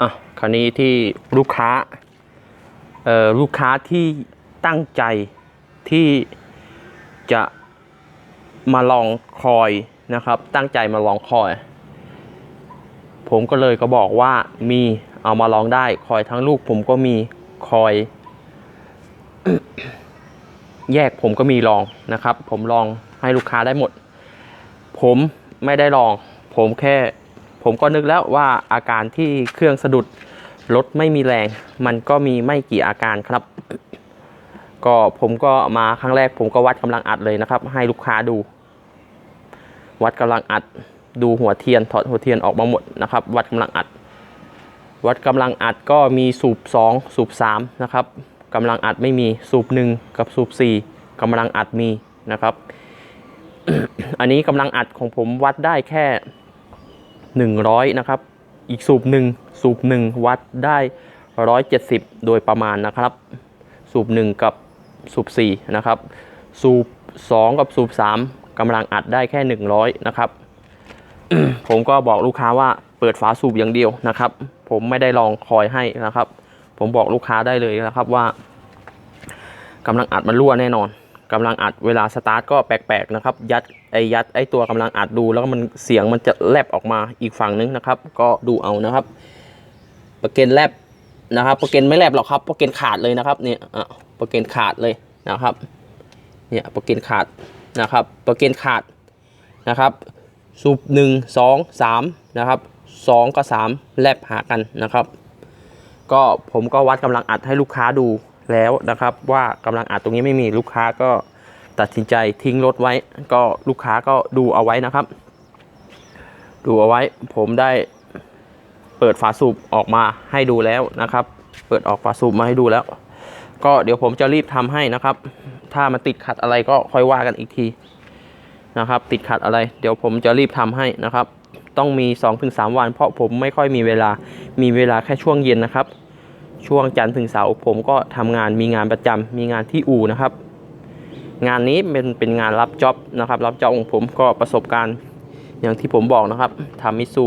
อะคราวนี้ที่ลูกค้าเอ่อลูกค้าที่ตั้งใจที่จะมาลองคอยนะครับ ตั้งใจมาลองคอย ผมก็เลยก็บอกว่ามีเอามาลองได้คอยทั้งลูกผมก็มีคอย แยกผมก็มีลองนะครับ ผมลองให้ลูกค้าได้หมด ผมไม่ได้ลอง ผมแค่ ผมก็นึกแล้วว่าอาการที่เครื่องสะดุดรถไม่มีแรง มันก็มีไม่กี่อาการครับ ก็ผมก็มาครั้งแรก ผมก็วัดกำลังอัดเลยนะครับ ให้ลูกค้าดู วัดกำลังอัดดูหัวเทียนถอดหัวเทียนออกมาหมดนะครับ วัดกำลังอัด วัดกำลังอัดก็มีสูบ 2 สูบ 3 นะครับกำลังอัดไม่มีสูบ 1 กับสูบ 4กำลังอัดมีนะครับ อันนี้กำลังอัดของผมวัดได้แค่ 100 นะครับ อีกสูบหนึ่งสูบหนึ่งวัดได้ 170 โดยประมาณนะครับ สูบ1กับสูบ4นะครับ สูบ2กับสูบ3กำลังอัดได้แค่ 100 นะครับ ผมก็บอกลูกค้าว่าเปิดฝาสูบอย่างเดียวนะครับ ผมไม่ได้ลองคอยให้นะครับ ผมบอกลูกค้าได้เลยนะครับว่ากำลังอัดมันรั่วแน่นอน กำลังอัดเวลาสตาร์ทก็แปลกๆนะครับ ยัดไอ้ยัดไอ้ตัวกำลังอัดดู แล้วก็มันเสียงมันจะแลบออกมาอีกฝั่งนึงนะครับ ก็ดูเอานะครับประเกนแลบนะครับประเกนไม่แลบหรอกครับประเกนขาดเลยนะครับเนี่ยอะประเกนขาดเลยนะครับเนี่ยประเกนขาดนะครับประเกนขาดนะครับสูบหนึ่งสองสามนะครับสองกับสามแลบหากันนะครับ ก็ผมก็วัดกำลังอัดให้ลูกค้าดู แล้วนะครับ ว่ากำลังอัดตรงนี้ไม่มีลูกค้าก็ตัดสินใจทิ้งรถไว้ ก็ลูกค้าก็ดูเอาไว้นะครับ ดูเอาไว้ ผมได้เปิดฝาสูบออกมาให้ดูแล้วนะครับ เปิดออกฝาสูบมาให้ดูแล้ว ก็เดี๋ยวผมจะรีบทำให้นะครับ ถ้ามันติดขัดอะไรก็ค่อยว่ากันอีกทีนะครับ ติดขัดอะไร เดี๋ยวผมจะรีบทำให้นะครับ ต้องมี 2-3 วัน เพราะผมไม่ค่อยมีเวลามีเวลาแค่ช่วงเย็นนะครับ ช่วงจันทร์ถึงเสาร์ผมก็ทำงานมีงานประจำมีงานที่อู่นะครับ งานนี้เป็นเป็นงานรับจ็อบนะครับ รับจ็อบของผมก็ประสบการณ์อย่างที่ผมบอกนะครับทำมิซู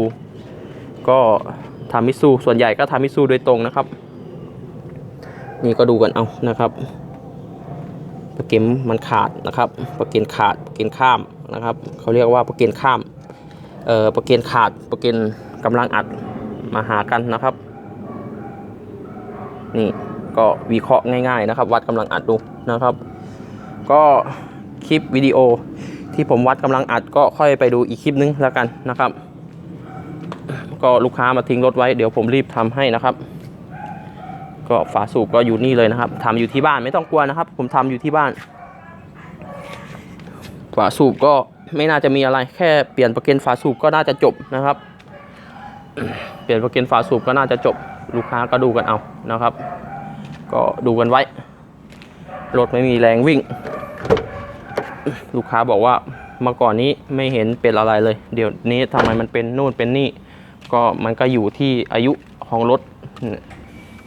ก็ทำมิซูส่วนใหญ่ก็ทำมิซูโดยตรงนะครับ นี่ก็ดูกันเอานะครับประเก็นมันขาดนะครับประเก็นขาดประเก็นข้ามนะครับเขาเรียกว่าประเก็นข้ามเอ่อประเกนขาดประเกนกำลังอัดมาหากันนะครับ นี่ก็วิเคราะห์ง่ายๆนะครับ วัดกำลังอัดดูนะครับ ก็คลิปวิดีโอที่ผมวัดกำลังอัดก็ค่อยไปดูอีกคลิปนึงแล้วกันนะครับ ก็ลูกค้ามาทิ้งรถไว้เดี๋ยวผมรีบทำให้นะครับ ก็ฝาสูบก็อยู่นี่เลยนะครับทำอยู่ที่บ้านไม่ต้องกลัวนะครับ ผมทำอยู่ที่บ้าน ฝาสูบก็ไม่น่าจะมีอะไรแค่เปลี่ยนประเกนฝาสูบก็น่าจะจบนะครับ เปลี่ยนประเกนฝาสูบก็น่าจะจบ ลูกค้าก็ดูกันเอานะครับ ก็ดูกันไว้รถไม่มีแรงวิ่ง ลูกค้าบอกว่าเมื่อก่อนนี้ไม่เห็นเป็นอะไรเลย เดี๋ยวนี้ทำไมมันเป็นนู่นเป็นนี่ ก็มันก็อยู่ที่อายุของรถ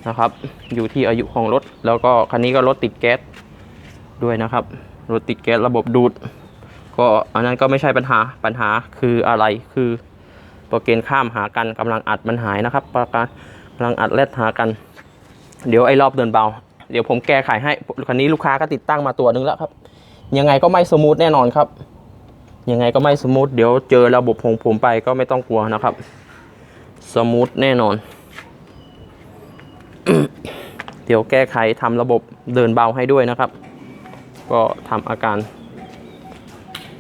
นะครับ อยู่ที่อายุของรถ แล้วก็คันนี้ก็รถติดแก๊สด้วยนะครับรถติดแก๊สระบบดูด ก็อันนั้นก็ไม่ใช่ปัญหาปัญหาคืออะไรคือโปรเกนข้ามหากันกำลังอัดมันหายนะครับ ประการ ลังอัดแลดหากัน เดี๋ยวไอ้รอบเดินเบา เดี๋ยวผมแก้ไขให้คันนี้ลูกค้าก็ติดตั้งมาตัวนึงแล้วครับ ยังไงก็ไม่สมูทแน่นอนครับ ยังไงก็ไม่สมูทเดี๋ยวเจอระบบของผมไปก็ไม่ต้องกลัวนะครับ สมูทแน่นอน เดี๋ยวแก้ไขทำระบบเดินเบาให้ด้วยนะครับ ก็ทำอาการ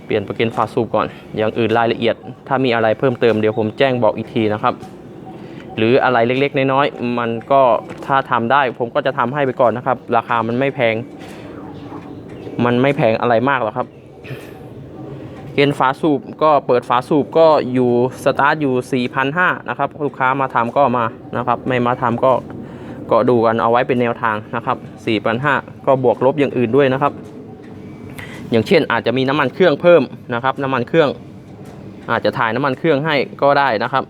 เปลี่ยนประก็นฝาสูบก่อน อย่างอื่นรายละเอียด ถ้ามีอะไรเพิ่มเติมเดี๋ยวผมแจ้งบอกอีกทีนะครับ หรืออะไรเล็กๆน้อยๆมันก็ถ้าทำได้ ผมก็จะทำให้ไปก่อนนะครับ ราคามันไม่แพง มันไม่แพงอะไรมากหรอกครับ เกณฑ์ฝาสูบก็เปิดฝาสูบก็อยู่สตาร์ทอยู่ 4,500นะครับ ลูกค้ามาทำก็มานะครับ ไม่มาทำก็ก็ดูกันเอาไว้เป็นแนวทางนะครับ4,500ก็บวกลบอย่างอื่นด้วยนะครับ อย่างเช่นอาจจะมีน้ำมันเครื่องเพิ่มนะครับ น้ำมันเครื่อง อาจจะถ่ายน้ำมันเครื่องให้ก็ได้นะครับ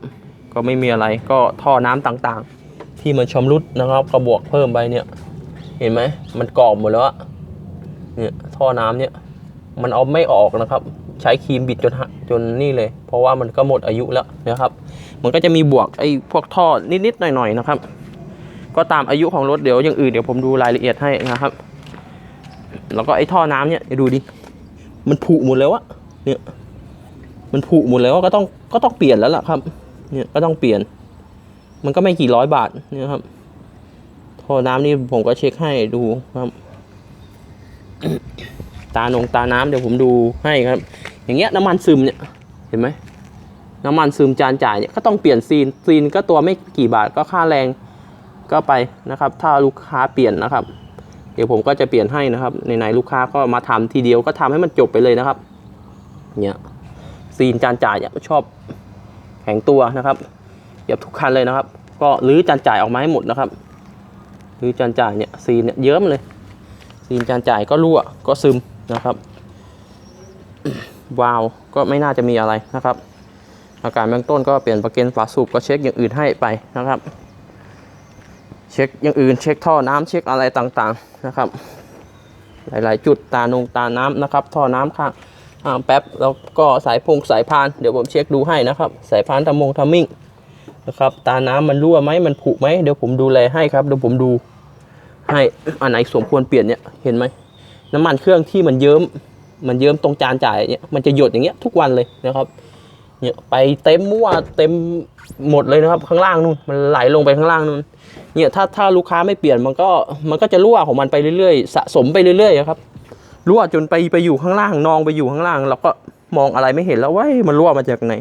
ก็ไม่มีอะไรก็ท่อน้ำต่างๆ ที่มันชำรุดนะครับก็บวกเพิ่มไปเนี่ย เห็นไหมมันกรอบหมดแล้วเนี่ยท่อน้ำเนี่ยมันเอาไม่ออกนะครับ ใช้ครีมบิดจนจนนี่เลย เพราะว่ามันก็หมดอายุแล้วนะครับ มันก็จะมีบวกไอ้พวกท่อนิดๆหน่อยๆนะครับ ก็ตามอายุของรถเดี๋ยวอย่างอื่นเดี๋ยวผมดูรายละเอียดให้นะครับ แล้วก็ไอ้ท่อน้ำเนี่ยดูดิมันผุหมดแล้วอะเนี่ยมันผุหมดแล้วก็ต้องก็ต้องเปลี่ยนแล้วล่ะครับ เนี่ยก็ต้องเปลี่ยน มันก็ไม่กี่ร้อยบาทเนี่ยครับท่อน้ำนี่ผมก็เช็คให้ดูครับ ตานงตาน้ำเดี๋ยวผมดูให้ครับ อย่างเงี้ยน้ำมันซึมเนี่ยเห็นไหมน้ำมันซึมจานจ่ายเนี่ยก็ต้องเปลี่ยนซีนซีนก็ตัวไม่กี่บาทก็ค่าแรงก็ไปนะครับ ถ้าลูกค้าเปลี่ยนนะครับ เดี๋ยวผมก็จะเปลี่ยนให้นะครับไหนๆลูกค้าก็มาทำทีเดียวก็ทำให้มันจบไปเลยนะครับ เนี่ยซีนจานจ่ายเนี่ยชอบ แข็งตัวนะครับเหยียบทุกคันเลยนะครับ ก็รื้อจานจ่ายออกมาให้หมดนะครับรื้อจานจ่ายเนี่ยซีนเนี่ยเยิ้มเลย ซีนจานจ่ายก็รั่วก็ซึมนะครับวาล์วก็ไม่น่าจะมีอะไรนะครับ อาการเบื้องต้นก็เปลี่ยนประเกนฝาสูบก็เช็คอย่างอื่นให้ไปนะครับ เช็คอย่างอื่นเช็คท่อน้ำเช็คอะไรต่างๆนะครับ หลายๆ จุดตา นงตาน้ำนะครับ ท่อน้ำข้าง อ่าแป๊บแล้วก็สายพงสายพานเดี๋ยวผมเช็คดูให้นะครับ สายพานทำมงทำมิ่งนะครับตาน้ำมันรั่วไหมมันผุไหมเดี๋ยวผมดูแลให้ครับเดี๋ยวผมดูให้อันไหนสมควรเปลี่ยนเนี่ยเห็นไหมน้ำมันเครื่องที่มันเยิ้มมันเยิ้มตรงจานจ่ายเนี่ยมันจะหยดอย่างเงี้ยทุกวันเลยนะครับเนี่ยไปเต็มมั่วเต็มหมดเลยนะครับ ข้างล่างนู่นมันไหลลงไปข้างล่างนู่นเนี่ยถ้าถ้าลูกค้าไม่เปลี่ยนมันก็มันก็จะรั่วของมันไปเรื่อยๆ สะสมไปเรื่อยๆครับ รั่วจนไปไปอยู่ข้างล่างนองไปอยู่ข้างล่าง เราก็มองอะไรไม่เห็นแล้วว่ามันรั่วมาจากไหน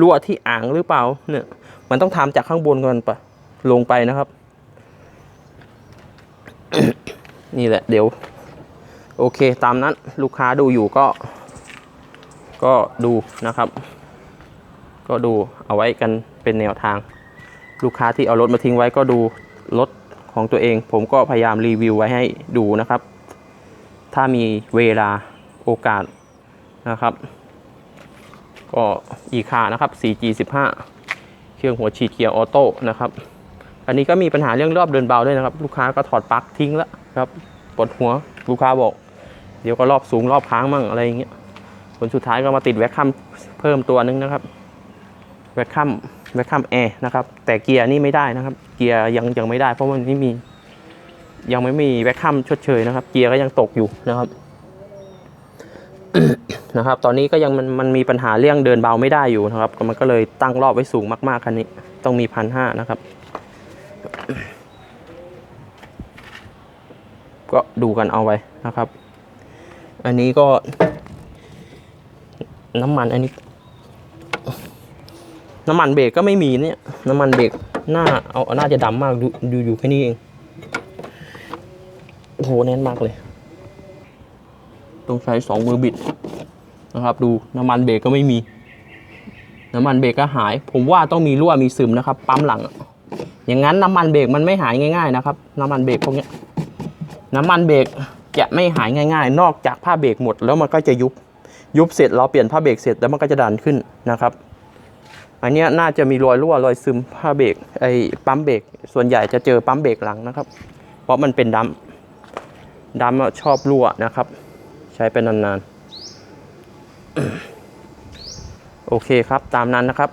รั่วที่อ่างหรือเปล่าเนี่ยมันต้องทำจากข้างบนก่อนปะลงไปนะครับ นี่แหละเดี๋ยว โอเคตามนั้นลูกค้าดูอยู่ก็ ก็ดูนะครับ ก็ดูเอาไว้กันเป็นแนวทาง ลูกค้าที่เอารถมาทิ้งไว้ก็ดูรถของตัวเอง ผมก็พยายามรีวิวไว้ให้ดูนะครับ ถ้ามีเวลาโอกาสนะครับ ก็อีคานะครับ 4G15 เครื่องหัวฉีดเกียร์ออโต้นะครับ อันนี้ก็มีปัญหาเรื่องรอบเดินเบาด้วยนะครับ ลูกค้าก็ถอดปลั๊กทิ้งแล้วครับปวดหัวลูกค้าบอก เดี๋ยวก็รอบสูงรอบค้างมั่งอะไรอย่างเงี้ยผลสุดท้ายก็มาติดแวคคัมเพิ่มตัวนึงนะครับ แวคคัมแวคคัมแอร์นะครับ แต่เกียร์นี่ไม่ได้นะครับ เกียร์ยังยังไม่ได้เพราะมันไม่มี ยังไม่มีแวคคัมชดเชยนะครับ เกียร์ก็ยังตกอยู่นะครับนะครับ ตอนนี้ก็ยังมันมันมีปัญหาเรื่องเดินเบาไม่ได้อยู่นะครับ มันก็เลยตั้งรอบไว้สูงมากๆคันนี้ ต้องมีพันห้านะครับ ก็ดูกันเอาไว้นะครับ อันนี้ก็ น้ำมันอันนี้ น้ำมันเบรกก็ไม่มีเนี่ย น้ำมันเบรกหน้าเอาน่าจะดำมากดูดูอยู่แค่นี้เอง โอ้โหแน่นมากเลย ต้องใช้สองมือบิดนะครับ ดูน้ำมันเบรกก็ไม่มี น้ำมันเบรกก็หาย ผมว่าต้องมีรั่วมีซึมนะครับ ปั๊มหลัง อย่างนั้นน้ำมันเบรกมันไม่หายง่าย ๆ นะครับ น้ำมันเบรกพวกนี้น้ำมันเบรกจะไม่หายง่าย ๆ นอกจากผ้าเบรกหมดแล้วมันก็จะยุบ ยุบเสร็จเราเปลี่ยนผ้าเบรกเสร็จแล้วมันก็จะดันขึ้นนะครับอันนี้น่าจะมีรอยรั่วรอยซึมผ้าเบรกไอ้ปั๊มเบรกส่วนใหญ่จะเจอปั๊มเบรกหลังนะครับ เพราะมันเป็นดัม ดำชอบรั่วนะครับ ใช้ไปนานๆ โอเคครับตามนั้นนะครับ